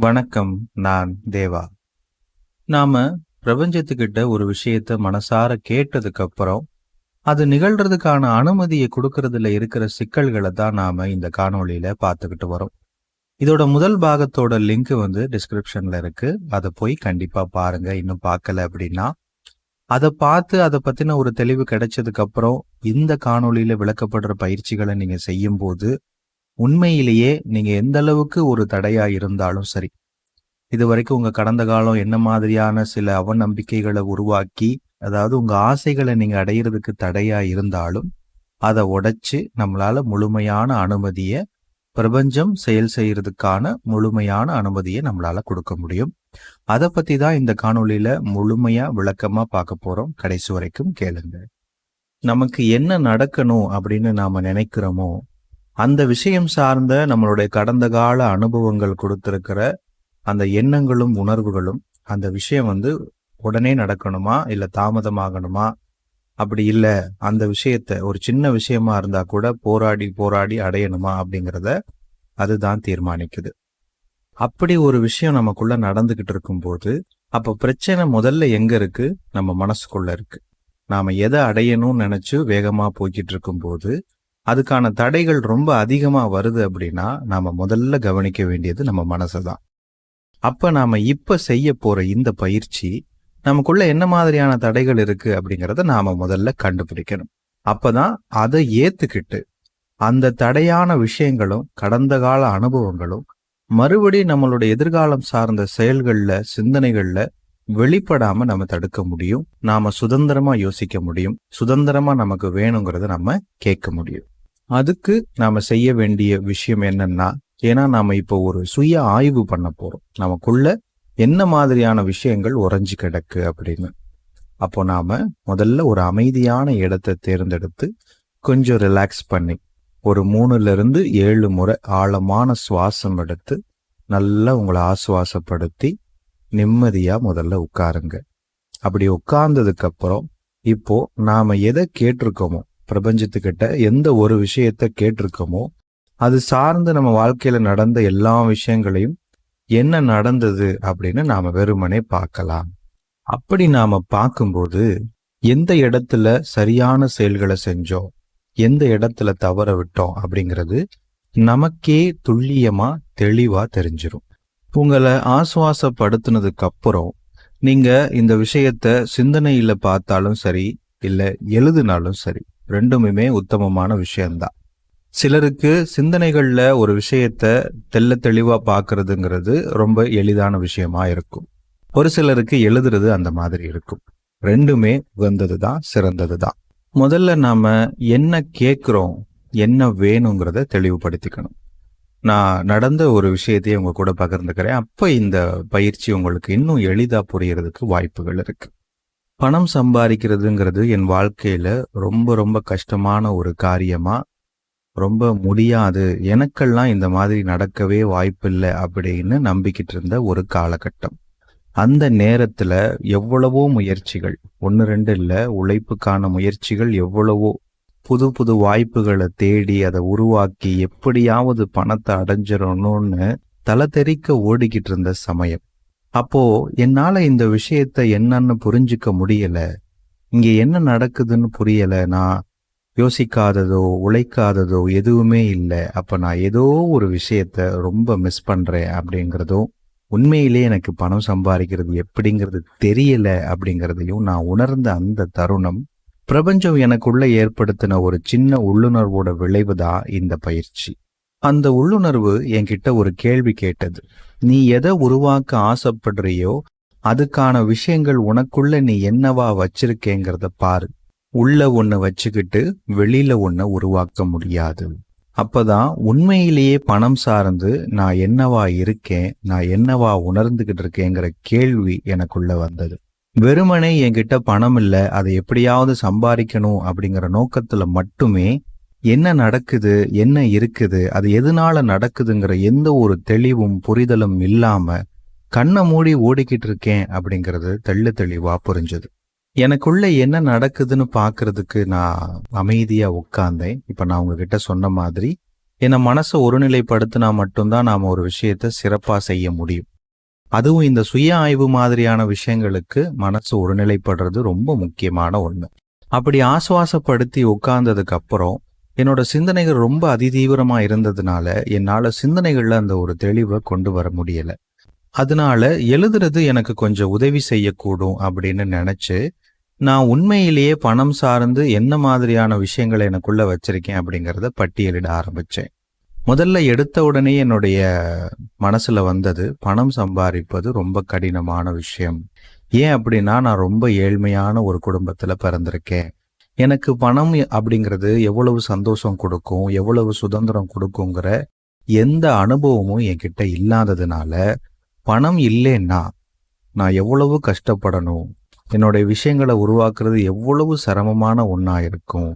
வணக்கம் நான் தேவா. நாம பிரபஞ்சத்துக்கிட்ட ஒரு விஷயத்த மனசார கேட்டதுக்கு அப்புறம் அது நிகழ்றதுக்கான அனுமதியை கொடுக்கறதுல இருக்கிற சிக்கல்களை தான் நாம இந்த காணொளியில பார்த்துக்கிட்டு வரோம். இதோட முதல் பாகத்தோட லிங்க் வந்து டிஸ்கிரிப்ஷன்ல இருக்கு. அதை போய் கண்டிப்பா பாருங்க. இன்னும் பார்க்கல அப்படின்னா அதை பார்த்து அதை பத்தின ஒரு தெளிவு கிடைச்சதுக்கு அப்புறம் இந்த காணொளியில விளக்கப்படுற பயிற்சிகளை நீங்க செய்யும் போது உண்மையிலேயே நீங்க எந்த அளவுக்கு ஒரு தடையா இருந்தாலும் சரி இது வரைக்கும் உங்க கடந்த காலம் என்ன மாதிரியான சில அவநம்பிக்கைகளை உருவாக்கி அதாவது உங்க ஆசைகளை நீங்க அடையிறதுக்கு தடையா இருந்தாலும் அதை உடைச்சு நம்மளால முழுமையான அனுமதியை பிரபஞ்சம் செயல் செய்யறதுக்கான முழுமையான அனுமதியை நம்மளால கொடுக்க முடியும். அதை பத்தி தான் இந்த காணொலியில முழுமையா விளக்கமா பார்க்க போறோம். கடைசி வரைக்கும் கேளுங்க. நமக்கு என்ன நடக்கணும் அப்படின்னு நாம நினைக்கிறோமோ அந்த விஷயம் சார்ந்த நம்மளுடைய கடந்த கால அனுபவங்கள் கொடுத்திருக்கிற அந்த எண்ணங்களும் உணர்வுகளும் அந்த விஷயம் வந்து உடனே நடக்கணுமா? இல்ல தாமதமாகணுமா? அப்படி இல்ல அந்த விஷயத்த ஒரு சின்ன விஷயமா இருந்தா கூட போராடி போராடி அடையணுமா அப்படிங்கிறத அதுதான் தீர்மானிக்குது. அப்படி ஒரு விஷயம் நமக்குள்ள நடந்துகிட்டு இருக்கும்போது அப்ப பிரச்சனை முதல்ல எங்க இருக்கு? நம்ம மனசுக்குள்ள இருக்கு. நாம எதை அடையணும்னு நினைச்சு வேகமா போய்கிட்டு இருக்கும்போது அதுக்கான தடைகள் ரொம்ப அதிகமாக வருது அப்படின்னா நாம் முதல்ல கவனிக்க வேண்டியது நம்ம மனசை தான் அப்போ நாம் இப்போ செய்ய போகிற இந்த பயிற்சி நமக்குள்ள என்ன மாதிரியான தடைகள் இருக்குது அப்படிங்கிறத நாம் முதல்ல கண்டுபிடிக்கணும். அப்போ தான் அதை ஏற்றுக்கிட்டு அந்த தடையான விஷயங்களும் கடந்த கால அனுபவங்களும் மறுபடி நம்மளுடைய எதிர்காலம் சார்ந்த செயல்களில் சிந்தனைகளில் வெளிப்படாம நம்ம தடுக்க முடியும். நாம சுதந்திரமா யோசிக்க முடியும். சுதந்திரமா நமக்கு வேணுங்கிறத நம்ம கேட்க முடியும். அதுக்கு நாம செய்ய வேண்டிய விஷயம் என்னன்னா ஏன்னா நாம இப்போ ஒரு சுய ஆய்வு பண்ண போறோம். நமக்குள்ள என்ன மாதிரியான விஷயங்கள் உறைஞ்சு கிடக்கு அப்படின்னு. அப்போ நாம முதல்ல ஒரு அமைதியான இடத்தை தேர்ந்தெடுத்து கொஞ்சம் ரிலாக்ஸ் பண்ணி ஒரு மூணுல இருந்து ஏழு முறை ஆழமான சுவாசம் எடுத்து நல்லா உங்களை ஆசுவாசப்படுத்தி நிம்மதியா முதல்ல உட்காருங்க. அப்படி உட்கார்ந்ததுக்கு அப்புறம் இப்போ நாம எதை கேட்டிருக்கோமோ பிரபஞ்சத்துக்கிட்ட எந்த ஒரு விஷயத்த கேட்டிருக்கோமோ அது சார்ந்து நம்ம வாழ்க்கையில நடந்த எல்லா விஷயங்களையும் என்ன நடந்தது அப்படின்னு நாம வெறுமனே பார்க்கலாம். அப்படி நாம பார்க்கும்போது எந்த இடத்துல சரியான செயல்களை செஞ்சோம் எந்த இடத்துல தவற விட்டோம் அப்படிங்கிறது நமக்கே துல்லியமா தெளிவா தெரிஞ்சிடும் உங்களை ஆசுவாசப்படுத்தினதுக்கு அப்புறம் நீங்க இந்த விஷயத்த சிந்தனையில பார்த்தாலும் சரி இல்ல எழுதினாலும் சரி ரெண்டுமே உத்தமமான விஷயம்தான். சிலருக்கு சிந்தனைகளில் ஒரு விஷயத்த தெல்ல தெளிவாக பார்க்கறதுங்கிறது ரொம்ப எளிதான விஷயமா இருக்கும். ஒரு சிலருக்கு எழுதுறது அந்த மாதிரி இருக்கும். ரெண்டுமே உகந்தது தான் சிறந்தது தான் முதல்ல நாம் என்ன கேட்குறோம் என்ன வேணுங்கிறத தெளிவுபடுத்திக்கணும். நான் நடந்த ஒரு விஷயத்தையே உங்க கூட பகிர்ந்துக்கிறேன். அப்போ இந்த பயிற்சி உங்களுக்கு இன்னும் எளிதாக புரியறதுக்கு வாய்ப்புகள் இருக்கு. பணம் சம்பாதிக்கிறதுங்கிறது என் வாழ்க்கையில் ரொம்ப ரொம்ப கஷ்டமான ஒரு காரியமா ரொம்ப முடியாது. எனக்கெல்லாம் இந்த மாதிரி நடக்கவே வாய்ப்பில்லை அப்படின்னு நம்பிக்கிட்டு இருந்த ஒரு காலகட்டம். அந்த நேரத்தில் எவ்வளவோ முயற்சிகள் ஒன்று ரெண்டு இல்லை உழைப்புக்கான முயற்சிகள் எவ்வளவோ புது புது வாய்ப்புகளை தேடி அதை உருவாக்கி எப்படியாவது பணத்தை அடைஞ்சிடணும்னு தலை தெறிக்க ஓடிக்கிட்டு இருந்த சமயம். அப்போ என்னால இந்த விஷயத்த என்னன்னு புரிஞ்சுக்க முடியல. இங்க என்ன நடக்குதுன்னு புரியல. நான் யோசிக்காததோ உழைக்காததோ எதுவுமே இல்லை. அப்ப நான் ஏதோ ஒரு விஷயத்த ரொம்ப மிஸ் பண்றேன் அப்படிங்கிறதும் உண்மையிலே எனக்கு பணம் சம்பாதிக்கிறது எப்படிங்கிறது தெரியல அப்படிங்கிறதையும் நான் உணர்ந்த அந்த தருணம் பிரபஞ்சம் எனக்குள்ள ஏற்படுத்தின ஒரு சின்ன உள்ளுணர்வோட விளைவுதான் இந்த பயிற்சி. அந்த உள்ளுணர்வு என்கிட்ட ஒரு கேள்வி கேட்டது. நீ எதை உருவாக்க ஆசைப்படுறியோ அதுக்கான விஷயங்கள் உனக்குள்ள நீ என்னவா வச்சிருக்கேங்கிறத பாரு. உள்ள ஒன்று வச்சுக்கிட்டு வெளியில ஒன்ன உருவாக்க முடியாது. அப்பதான் உண்மையிலேயே பணம் சார்ந்து நான் என்னவா இருக்கேன் நான் என்னவா உணர்ந்துகிட்டு இருக்கேங்கிற கேள்வி எனக்குள்ள வந்தது. வெறுமனே என்கிட்ட பணம் இல்லை அதை எப்படியாவது சம்பாதிக்கணும் அப்படிங்கிற நோக்கத்துல மட்டுமே என்ன நடக்குது என்ன இருக்குது அது எதனால நடக்குதுங்கிற எந்த ஒரு தெளிவும் புரிதலும் இல்லாம கண்ணை மூடி ஓடிக்கிட்டு இருக்கேன் அப்படிங்கிறது தெள்ள தெளிவா புரிஞ்சுது. எனக்குள்ள என்ன நடக்குதுன்னு பாக்குறதுக்கு நான் அமைதியா உட்கார்ந்தேன். இப்ப நான் உங்ககிட்ட சொன்ன மாதிரி என்னை மனசை ஒருநிலைப்படுத்தினா மட்டும்தான் நாம ஒரு விஷயத்த சிறப்பா செய்ய முடியும். அதுவும் இந்த சுய ஆய்வு மாதிரியான விஷயங்களுக்கு மனசு ஒருநிலைப்படுறது ரொம்ப முக்கியமான ஒண்ணு. அப்படி ஆசுவாசப்படுத்தி உட்கார்ந்ததுக்கு அப்புறம் என்னோட சிந்தனைகள் ரொம்ப அதிதீவிரமாக இருந்ததுனால என்னால் சிந்தனைகளில் அந்த ஒரு தெளிவை கொண்டு வர முடியலை. அதனால எழுதுறது எனக்கு கொஞ்சம் உதவி செய்யக்கூடும் அப்படின்னு நினச்சி நான் உண்மையிலேயே பணம் சார்ந்து என்ன மாதிரியான விஷயங்களை எனக்குள்ள வச்சிருக்கேன் அப்படிங்கிறத பட்டியலிட ஆரம்பித்தேன் முதல்ல எடுத்த உடனே என்னுடைய மனசுல வந்தது பணம் சம்பாதிப்பது ரொம்ப கடினமான விஷயம். ஏன் அப்படின்னா நான் ரொம்ப ஏழ்மையான ஒரு குடும்பத்துல பிறந்திருக்கேன். எனக்கு பணம் அப்படிங்கிறது எவ்வளவு சந்தோஷம் கொடுக்கும் எவ்வளவு சுதந்திரம் கொடுக்குங்கிற எந்த அனுபவமும் என்கிட்ட இல்லாததுனால பணம் இல்லைன்னா நான் எவ்வளவு கஷ்டப்படணும் என்னுடைய விஷயங்களை உருவாக்குறது எவ்வளவு சிரமமான ஒன்றா இருக்கும்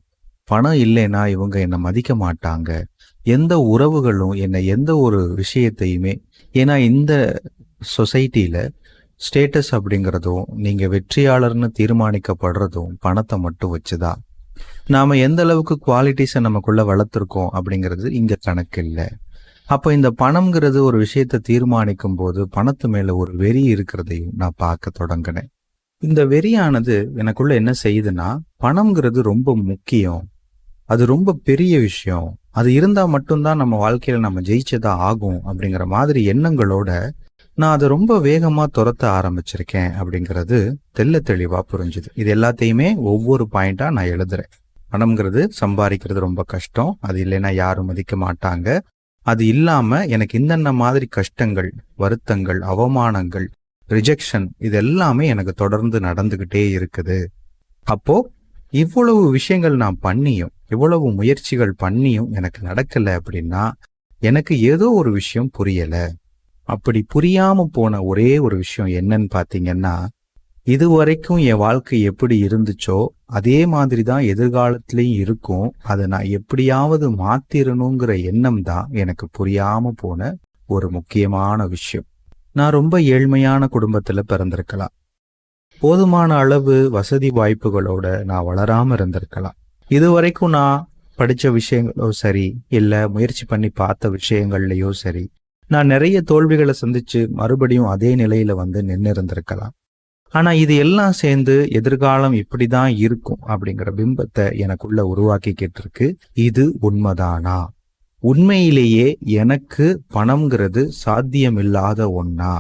பணம் இல்லைன்னா இவங்க என்னை மதிக்க மாட்டாங்க எந்த உறவுகளும் என்னை எந்த ஒரு விஷயத்தையுமே ஏன்னா இந்த சொசைட்டியில ஸ்டேட்டஸ் அப்படிங்கிறதும் நீங்கள் வெற்றியாளர்னு தீர்மானிக்கப்படுறதும் பணத்தை மட்டும் வச்சுதான் நாம் எந்த அளவுக்கு குவாலிட்டிஸை நமக்குள்ள வளர்த்துருக்கோம் அப்படிங்கிறது இங்கே கணக்கு இல்லை. அப்போ இந்த பணம்ங்கிறது ஒரு விஷயத்தை தீர்மானிக்கும் போது பணத்து மேலே ஒரு வெறி இருக்கிறதையும் நான் பார்க்க தொடங்கினேன். இந்த வெறியானது எனக்குள்ள என்ன செய்யுதுன்னா பணம்ங்கிறது ரொம்ப முக்கியம். அது ரொம்ப பெரிய விஷயம். அது இருந்தால் மட்டும்தான் நம்ம வாழ்க்கையில் நம்ம ஜெயிச்சதா ஆகும் அப்படிங்கிற மாதிரி எண்ணங்களோட நான் அதை ரொம்ப வேகமாக துரத்த ஆரம்பிச்சிருக்கேன் அப்படிங்கிறது தெல்ல தெளிவாக புரிஞ்சுது. இது எல்லாத்தையுமே ஒவ்வொரு பாயிண்டாக நான் எழுதுறேன். பணம்ங்கிறது சம்பாதிக்கிறது ரொம்ப கஷ்டம். அது இல்லைன்னா யாரும் மதிக்க மாட்டாங்க. அது இல்லாமல் எனக்கு இந்தென்ன மாதிரி கஷ்டங்கள் வருத்தங்கள் அவமானங்கள் ரிஜெக்ஷன் இது எல்லாமே எனக்கு தொடர்ந்து நடந்துகிட்டே இருக்குது. அப்போ இவ்வளவு விஷயங்கள் நான் பண்ணியும் இவ்வளவு முயற்சிகள் பண்ணியும் எனக்கு நடக்கலை அப்படின்னா எனக்கு ஏதோ ஒரு விஷயம் புரியலை. அப்படி புரியாம போன ஒரே ஒரு விஷயம் என்னன்னு பாத்தீங்கன்னா இதுவரைக்கும் என் வாழ்க்கை எப்படி இருந்துச்சோ அதே மாதிரி தான் எதிர்காலத்திலையும் இருக்கும். அதை நான் எப்படியாவது மாத்திரணுங்கிற எண்ணம் தான் எனக்கு புரியாம போன ஒரு முக்கியமான விஷயம். நான் ரொம்ப ஏழ்மையான குடும்பத்துல பிறந்திருக்கலாம். போதுமான அளவு வசதி வாய்ப்புகளோட நான் வளராம இருந்திருக்கலாம். இதுவரைக்கும் நான் படிச்ச விஷயங்களோ சரி இல்ல முயற்சி பண்ணி பார்த்த விஷயங்கள்லயோ சரி நான் நிறைய தோல்விகளை சந்திச்சு மறுபடியும் அதே நிலையில வந்து நின்று இருந்திருக்கலாம் ஆனா இது எல்லாம் சேர்ந்து எதிர்காலம் இப்படிதான் இருக்கும் அப்படிங்கிற பிம்பத்தை எனக்குள்ள உருவாக்கிக்கிட்டு இருக்கு. இது உண்மைதானா? உண்மையிலேயே எனக்கு பணம்ங்கிறது சாத்தியமில்லாத ஒன்னா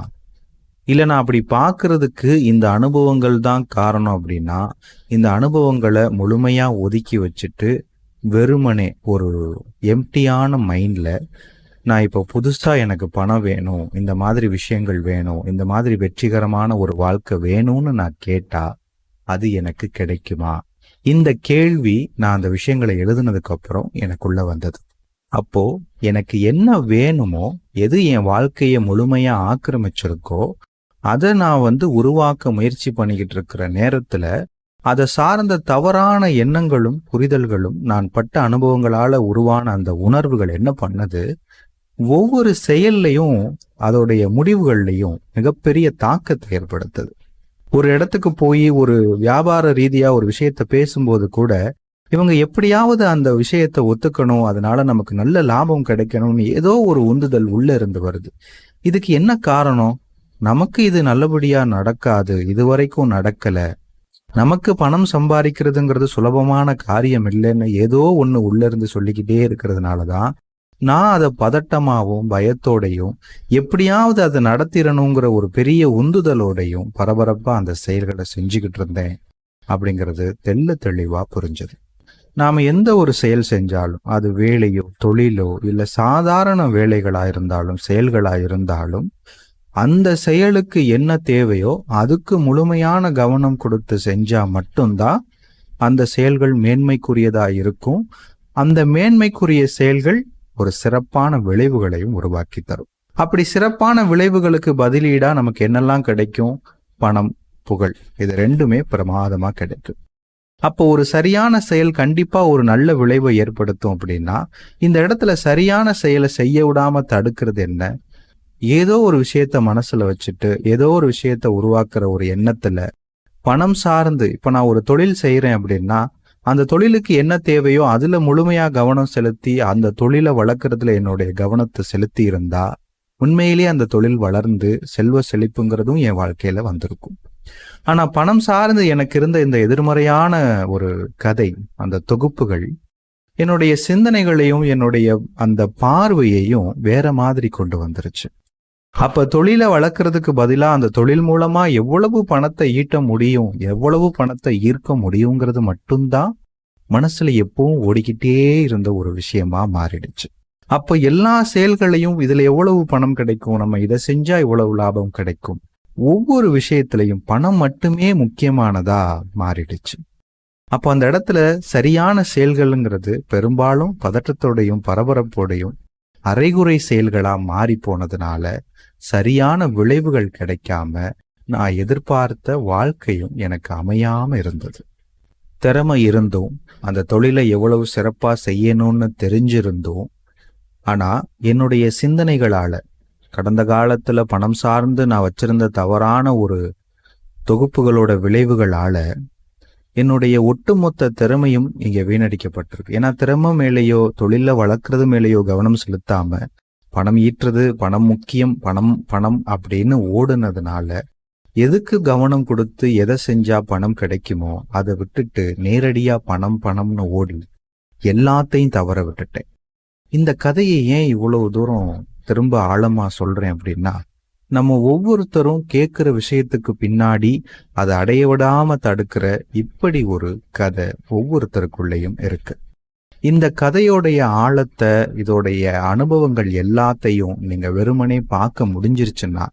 இல்ல நான் அப்படி பார்க்கறதுக்கு இந்த அனுபவங்கள் தான் காரணம் அப்படின்னா இந்த அனுபவங்களை முழுமையா ஒதுக்கி வச்சுட்டு வெறுமனே ஒரு எம்டியான மைண்ட்ல நான் இப்போ புதுசாக எனக்கு பணம் வேணும் இந்த மாதிரி விஷயங்கள் வேணும் இந்த மாதிரி வெற்றிகரமான ஒரு வாழ்க்கை வேணும்னு நான் கேட்டா அது எனக்கு கிடைக்குமா? இந்த கேள்வி நான் அந்த விஷயங்களை எழுதுனதுக்கு அப்புறம் எனக்குள்ள வந்தது. அப்போ எனக்கு என்ன வேணுமோ எது என் வாழ்க்கையை முழுமையா ஆக்கிரமிச்சிருக்கோ அதை நான் வந்து உருவாக்க முயற்சி பண்ணிக்கிட்டு இருக்கிற நேரத்துல அதை சார்ந்த தவறான எண்ணங்களும் புரிதல்களும் நான் பட்ட அனுபவங்களால உருவான அந்த உணர்வுகள் என்ன பண்ணது? ஒவ்வொரு செயல்லையும் அதோடைய முடிவுகள்லையும் மிகப்பெரிய தாக்கத்தை ஏற்படுத்துது. ஒரு இடத்துக்கு போய் ஒரு வியாபார ரீதியா ஒரு விஷயத்த பேசும்போது கூட இவங்க எப்படியாவது அந்த விஷயத்தை ஒத்துக்கணும் அதனால நமக்கு நல்ல லாபம் கிடைக்கணும்னு ஏதோ ஒரு உந்துதல் உள்ள இருந்து வருது. இதுக்கு என்ன காரணம்? நமக்கு இது நல்லபடியா நடக்காது இதுவரைக்கும் நடக்கல. நமக்கு பணம் சம்பாதிக்கிறதுங்கிறது சுலபமான காரியம் இல்லைன்னு ஏதோ ஒன்று உள்ள இருந்து சொல்லிக்கிட்டே இருக்கிறதுனாலதான் நான் அதை பதட்டமாகவும் பயத்தோடையும் எப்படியாவது அதை நடத்திடணுங்கிற ஒரு பெரிய உந்துதலோடையும் பரபரப்பாக அந்த செயல்களை செஞ்சுக்கிட்டு இருந்தேன் அப்படிங்கிறது தெல்ல தெளிவாக புரிஞ்சது. நாம் எந்த ஒரு செயல் செஞ்சாலும் அது வேலையோ தொழிலோ இல்லை சாதாரண வேலைகளாக இருந்தாலும் செயல்களாக இருந்தாலும் அந்த செயலுக்கு என்ன தேவையோ அதுக்கு முழுமையான கவனம் கொடுத்து செஞ்சால் மட்டும்தான் அந்த செயல்கள் மேன்மைக்குரியதாக இருக்கும். அந்த மேன்மைக்குரிய செயல்கள் ஒரு சிறப்பான விளைவுகளையும் உருவாக்கி தரும். அப்படி சிறப்பான விளைவுகளுக்கு பதிலீடா நமக்கு என்னெல்லாம் கிடைக்கும்? பணம் புகழ். இது ரெண்டுமே பிரமாதமா கிடைக்கும். அப்போ ஒரு சரியான செயல் கண்டிப்பா ஒரு நல்ல விளைவை ஏற்படுத்தும் அப்படின்னா இந்த இடத்துல சரியான செயலை செய்ய விடாம தடுக்கிறது என்ன? ஏதோ ஒரு விஷயத்த மனசுல வச்சுட்டு ஏதோ ஒரு விஷயத்த உருவாக்குற ஒரு எண்ணத்துல பணம் சார்ந்து இப்ப நான் ஒரு தொழில் செய்யறேன் அப்படின்னா அந்த தொழிலுக்கு என்ன தேவையோ அதுல முழுமையா கவனம் செலுத்தி அந்த தொழிலை வளர்க்கறதுல என்னுடைய கவனத்தை செலுத்தி இருந்தா உண்மையிலேயே அந்த தொழில் வளர்ந்து செல்வ செழிப்புங்கிறதும் என் வாழ்க்கையில வந்திருக்கும். ஆனா பணம் சார்ந்து எனக்கு இருந்த இந்த எதிர்மறையான ஒரு கதை அந்த தொகுப்புகள் என்னுடைய சிந்தனைகளையும் என்னுடைய அந்த பார்வையையும் வேற மாதிரி கொண்டு வந்துருச்சு. அப்ப தொழிலை வளர்க்கறதுக்கு பதிலா அந்த தொழில் மூலமா எவ்வளவு பணத்தை ஈட்ட முடியும் எவ்வளவு பணத்தை ஈர்க்க முடியுங்கிறது மட்டும்தான் மனசுல எப்பவும் ஓடிக்கிட்டே இருந்த ஒரு விஷயமா மாறிடுச்சு. அப்ப எல்லா செயல்களையும் இதுல எவ்வளவு பணம் கிடைக்கும் நம்ம இதை செஞ்சா இவ்வளவு லாபம் கிடைக்கும் ஒவ்வொரு விஷயத்திலையும் பணம் மட்டுமே முக்கியமானதா மாறிடுச்சு. அப்போ அந்த இடத்துல சரியான செயல்கள்ங்கிறது பெரும்பாலும் பதற்றத்தோடையும் பரபரப்போடையும் அரைகுறை செயல்களா மாறி போனதுனால சரியான விளைவுகள் கிடைக்காம நான் எதிர்பார்த்த வாழ்க்கையும் எனக்கு அமையாம இருந்தது. திறமை இருந்தும் அந்த தொழிலை எவ்வளவு சிறப்பா செய்யணும்னு தெரிஞ்சிருந்தும் ஆனா என்னுடைய சிந்தனைகளால கடந்த காலத்துல பணம் சார்ந்து நான் வச்சிருந்த தவறான ஒரு தொகுப்புகளோட விளைவுகளால என்னுடைய ஒட்டுமொத்த திறமையும் இங்க வீணடிக்கப்பட்டிருக்கு. ஏன்னா திறமை மேலேயோ தொழில வளர்க்கறது மேலேயோ கவனம் செலுத்தாம பணம் ஈட்டுறது பணம் முக்கியம் பணம் பணம் அப்படின்னு ஓடுனதுனால எதுக்கு கவனம் கொடுத்து எதை செஞ்சா பணம் கிடைக்குமோ அதை விட்டுட்டு நேரடியா பணம் பணம்னு ஓடி எல்லாத்தையும் தவற விட்டுட்டேன். இந்த கதையை ஏன் இவ்வளவு தூரம் திரும்ப ஆழமா சொல்றேன் அப்படின்னா நம்ம ஒவ்வொருத்தரும் கேட்குற விஷயத்துக்கு பின்னாடி அதை அடைய விடாம தடுக்கிற இப்படி ஒரு கதை ஒவ்வொருத்தருக்குள்ளேயும் இருக்கு. இந்த கதையோடைய ஆழத்தை இதோடைய அனுபவங்கள் எல்லாத்தையும் நீங்க வெறுமனே பார்க்க முடிஞ்சிருச்சுன்னா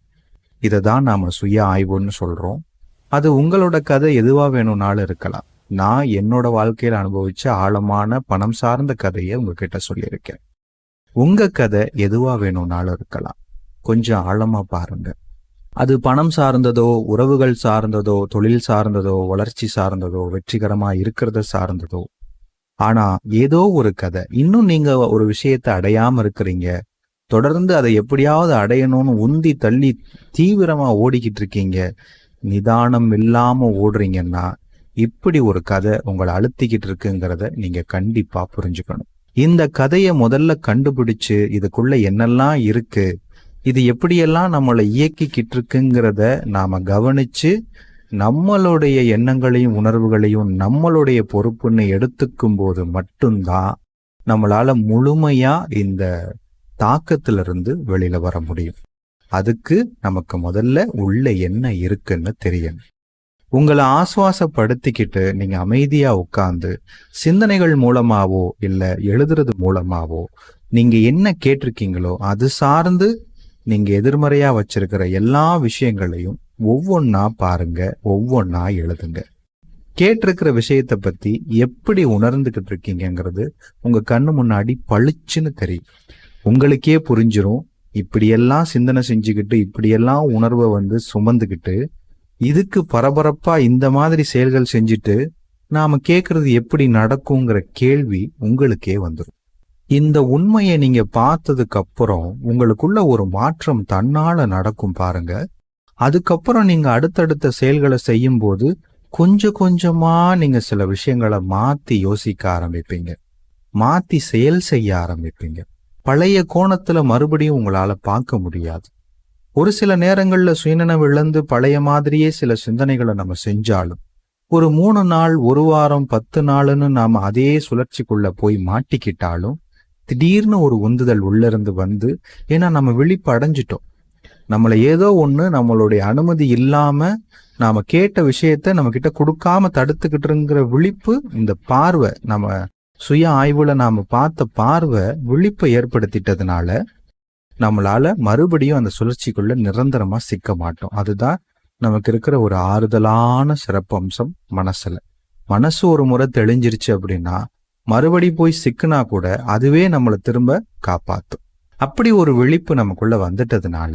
இதை தான் நாம சுய ஆய்வுன்னு சொல்றோம். அது உங்களோட கதை எதுவா வேணும்னாலும் இருக்கலாம். நான் என்னோட வாழ்க்கையில் அனுபவிச்ச ஆழமான பணம் சார்ந்த கதையை உங்ககிட்ட சொல்லியிருக்கேன். உங்க கதை எதுவா வேணும்னாலும் இருக்கலாம். கொஞ்சம் ஆழமா பாருங்க. அது பணம் சார்ந்ததோ உறவுகள் சார்ந்ததோ தொழில் சார்ந்ததோ வளர்ச்சி சார்ந்ததோ வெற்றிகரமா இருக்கிறத சார்ந்ததோ. ஆனா ஏதோ ஒரு கதை. இன்னும் நீங்க ஒரு விஷயத்தை அடையாம இருக்கிறீங்க. தொடர்ந்து அதை எப்படியாவது அடையணும்னு உந்தி தள்ளி தீவிரமா ஓடிக்கிட்டு இருக்கீங்க. நிதானம் இல்லாம ஓடுறீங்கன்னா இப்படி ஒரு கதை உங்களை அழுத்திக்கிட்டு இருக்குங்கிறத நீங்க கண்டிப்பா புரிஞ்சுக்கணும். இந்த கதையை முதல்ல கண்டுபிடிச்சு இதுக்குள்ள என்னெல்லாம் இருக்கு இது எப்படியெல்லாம் நம்மளை இயக்கிக்கிட்டு இருக்குங்கிறத நாம கவனிச்சு நம்மளுடைய எண்ணங்களையும் உணர்வுகளையும் நம்மளுடைய பொறுப்புன்னு எடுத்துக்கும் போது மட்டும்தான் நம்மளால முழுமையா இந்த தாக்கத்திலிருந்து வெளியில வர முடியும். அதுக்கு நமக்கு முதல்ல உள்ள என்ன இருக்குன்னு தெரியணும். உங்களை ஆசுவாசப்படுத்திக்கிட்டு நீங்க அமைதியா உட்கார்ந்து சிந்தனைகள் மூலமாவோ இல்ல எழுதுறது மூலமாவோ நீங்க என்ன கேட்டிருக்கீங்களோ அது சார்ந்து நீங்க எதிர்மறையா வச்சிருக்கிற எல்லா விஷயங்களையும் ஒவ்வொன்னா பாருங்க ஒவ்வொன்னா எழுதுங்க. கேட்டிருக்கிற விஷயத்த பத்தி எப்படி உணர்ந்துகிட்டு இருக்கீங்கங்கிறது உங்க கண்ணு முன்னாடி பளிச்சுன்னு தெரியும். உங்களுக்கே புரிஞ்சிரும். இப்படியெல்லாம் சிந்தனை செஞ்சுக்கிட்டு இப்படியெல்லாம் உணர்வை வந்து சுமந்துக்கிட்டு இதுக்கு பரபரப்பா இந்த மாதிரி செயல்கள் செஞ்சுட்டு நாம கேட்கறது எப்படி நடக்குங்கிற கேள்வி உங்களுக்கே வந்துடும் இந்த உண்மையை நீங்க பார்த்ததுக்கு அப்புறம் உங்களுக்குள்ள ஒரு மாற்றம் தன்னால நடக்கும் பாருங்க. அதுக்கப்புறம் நீங்க அடுத்தடுத்த செயல்களை செய்யும் போது கொஞ்சம் கொஞ்சமா நீங்க சில விஷயங்களை மாத்தி யோசிக்க ஆரம்பிப்பீங்க. மாத்தி செயல் செய்ய ஆரம்பிப்பீங்க. பழைய கோணத்துல மறுபடியும் உங்களால பார்க்க முடியாது. ஒரு சில நேரங்கள்ல சுயநினைவு இழந்து பழைய மாதிரியே சில சிந்தனைகளை நம்ம செஞ்சாலும் ஒரு மூணு நாள் ஒரு வாரம் பத்து நாளுன்னு நாம அதே சுழற்சிக்குள்ள போய் மாட்டிக்கிட்டாலும் திடீர்னு ஒரு உந்துதல் உள்ளிருந்து வந்து ஏன்னா நம்ம விழிப்பு அடைஞ்சிட்டோம் நம்மளை ஏதோ ஒண்ணு நம்மளுடைய அனுமதி இல்லாம நாம கேட்ட விஷயத்த நம்ம கிட்ட கொடுக்காம தடுத்துக்கிட்டுங்கிற விழிப்பு இந்த பார்வை நம்ம சுய ஆய்வுல நாம பார்த்த பார்வை விழிப்பை ஏற்படுத்திட்டதுனால நம்மளால மறுபடியும் அந்த சுழற்சிக்குள்ள நிரந்தரமா சிக்க மாட்டோம். அதுதான் நமக்கு இருக்கிற ஒரு ஆறுதலான சிறப்பம்சம் மனசுல. மனசு ஒரு முறை தெளிஞ்சிருச்சு அப்படின்னா மறுபடி போய் சிக்குனா கூட அதுவே நம்மளை திரும்ப காப்பாற்றும் அப்படி ஒரு விழிப்பு நமக்குள்ள வந்துட்டதுனால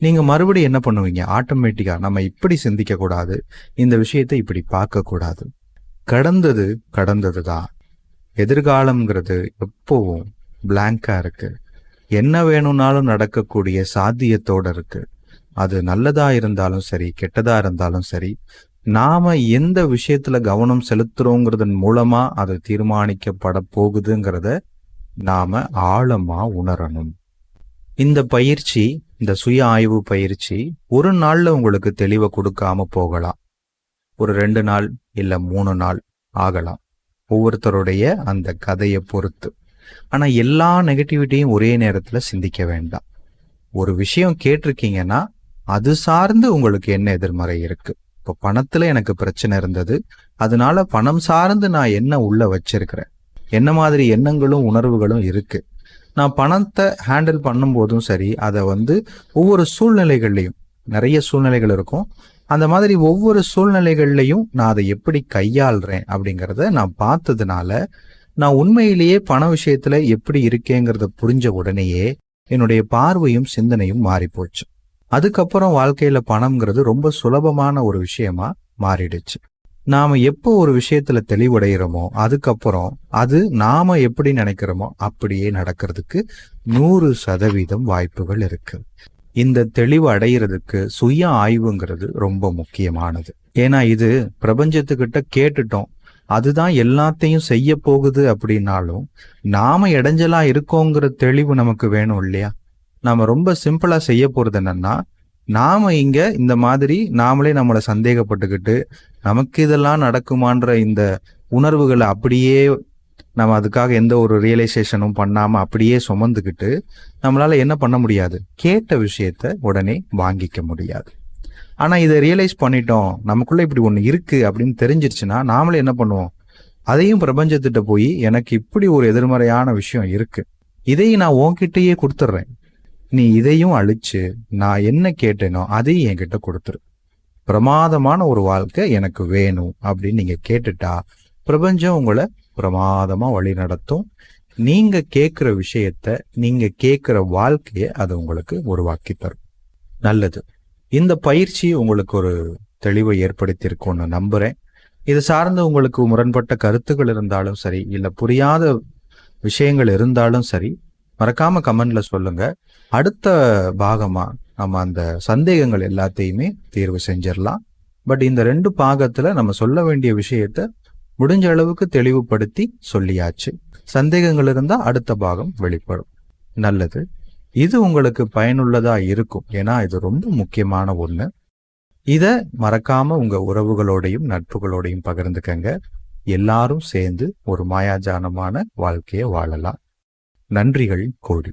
நீங்க மறுபடியும் என்ன பண்ணுவீங்க? ஆட்டோமேட்டிக்கா நம்ம இப்படி சிந்திக்க கூடாது. இந்த விஷயத்தை இப்படி பார்க்க கூடாது. கடந்தது கடந்தது தான் எதிர்காலம்ங்கிறது எப்பவும் பிளாங்கா இருக்கு. என்ன வேணும்னாலும் நடக்கக்கூடிய சாத்தியத்தோட இருக்கு. அது நல்லதா இருந்தாலும் சரி கெட்டதா இருந்தாலும் சரி நாம எந்த விஷயத்துல கவனம் செலுத்துறோங்கிறதன் மூலமா அது தீர்மானிக்கப்பட போகுதுங்கிறத நாம ஆழமா உணரணும். இந்த பயிற்சி இந்த சுய ஆய்வு பயிற்சி ஒரு நாள்ல உங்களுக்கு தெளிவை கொடுக்காம போகலாம். ஒரு ரெண்டு நாள் இல்ல மூணு நாள் ஆகலாம். ஒவ்வொருத்தருடைய அந்த கதையை பொறுத்து. ஆனா எல்லா நெகட்டிவிட்டியும் ஒரே நேரத்துல சிந்திக்க வேண்டாம். ஒரு விஷயம் கேட்டிருக்கீங்கன்னா அது சார்ந்து உங்களுக்கு என்ன எதிர்மறை இருக்கு? இப்போ பணத்தில் எனக்கு பிரச்சனை இருந்தது. அதனால பணம் சார்ந்து நான் என்ன உள்ள வச்சிருக்கிறேன்? என்ன மாதிரி எண்ணங்களும் உணர்வுகளும் இருக்கு. நான் பணத்தை ஹேண்டில் பண்ணும்போதும் சரி அதை வந்து ஒவ்வொரு சூழ்நிலைகள்லையும் நிறைய சூழ்நிலைகள் இருக்கும். அந்த மாதிரி ஒவ்வொரு சூழ்நிலைகள்லையும் நான் அதை எப்படி கையாளுறேன் அப்படிங்கிறத நான் பார்த்ததுனால நான் உண்மையிலேயே பண விஷயத்துல எப்படி இருக்கேங்கிறத புரிஞ்ச உடனேயே என்னுடைய பார்வையும் சிந்தனையும் மாறி போச்சு அதுக்கப்புறம் வாழ்க்கையில பணம்ங்கிறது ரொம்ப சுலபமான ஒரு விஷயமா மாறிடுச்சு. நாம எப்போ ஒரு விஷயத்துல தெளிவடைகிறோமோ அதுக்கப்புறம் அது நாம எப்படி நினைக்கிறோமோ அப்படியே நடக்கிறதுக்கு நூறு சதவீதம் வாய்ப்புகள் இருக்கு. இந்த தெளிவு அடையிறதுக்கு சுய ஆய்வுங்கிறது ரொம்ப முக்கியமானது. ஏன்னா இது பிரபஞ்சத்துக்கிட்ட கேட்டுட்டோம். அதுதான் எல்லாத்தையும் செய்ய போகுது அப்படின்னாலும் நாம இடைஞ்சலா இருக்கோங்கிற தெளிவு நமக்கு வேணும் இல்லையா? நாம் ரொம்ப சிம்பிளாக செய்ய போகிறது என்னென்னா நாம் இங்கே இந்த மாதிரி நாமளே நம்மளை சந்தேகப்பட்டுக்கிட்டு நமக்கு இதெல்லாம் நடக்குமான்ற இந்த உணர்வுகளை அப்படியே நம்ம அதுக்காக எந்த ஒரு ரியலைசேஷனும் பண்ணாமல் அப்படியே சுமந்துக்கிட்டு நம்மளால் என்ன பண்ண முடியாது? கேட்ட விஷயத்த உடனே வாங்கிக்க முடியாது. ஆனால் இதை ரியலைஸ் பண்ணிட்டோம் நமக்குள்ளே இப்படி ஒன்று இருக்குது அப்படின்னு தெரிஞ்சிருச்சுன்னா நாமளே என்ன பண்ணுவோம்? அதையும் பிரபஞ்சத்திட்ட போய் எனக்கு இப்படி ஒரு எதிர்மறையான விஷயம் இருக்கு. இதையும் நான் உன்கிட்டயே கொடுத்துட்றேன் நீ இதையும் அழிச்சு நான் என்ன கேட்டேனோ அதையும் என்கிட்ட கொடுத்துரு. பிரமாதமான ஒரு வாழ்க்கை எனக்கு வேணும் அப்படின்னு நீங்க கேட்டுட்டா பிரபஞ்சம் உங்களை பிரமாதமா வழி நடத்தும். நீங்க கேட்குற விஷயத்த நீங்க கேட்குற வாழ்க்கையை அது உங்களுக்கு உருவாக்கி தரும். நல்லது. இந்த பயிற்சி உங்களுக்கு ஒரு தெளிவை ஏற்படுத்தியிருக்கும்னு நம்புறேன். இது சார்ந்து உங்களுக்கு முரண்பட்ட கருத்துக்கள் இருந்தாலும் சரி இல்லை புரியாத விஷயங்கள் இருந்தாலும் சரி மறக்காம கமெண்ட்ல சொல்லுங்க. அடுத்த பாகமா நம்ம அந்த சந்தேகங்கள் எல்லாத்தையுமே தீர்வு செஞ்சிடலாம். பட் இந்த ரெண்டு பாகத்துல நம்ம சொல்ல வேண்டிய விஷயத்த முடிஞ்ச அளவுக்கு தெளிவுபடுத்தி சொல்லியாச்சு. சந்தேகங்கள் இருந்தா அடுத்த பாகம் வெளிப்படும். நல்லது. இது உங்களுக்கு பயனுள்ளதா இருக்கும். ஏன்னா இது ரொம்ப முக்கியமான ஒண்ணு. இத மறக்காம உங்க உறவுகளோடையும் நட்புகளோடையும் பகிர்ந்துக்கங்க. எல்லாரும் சேர்ந்து ஒரு மாயாஜானமான வாழ்க்கையை வாழலாம். நன்றிகள் கோடி.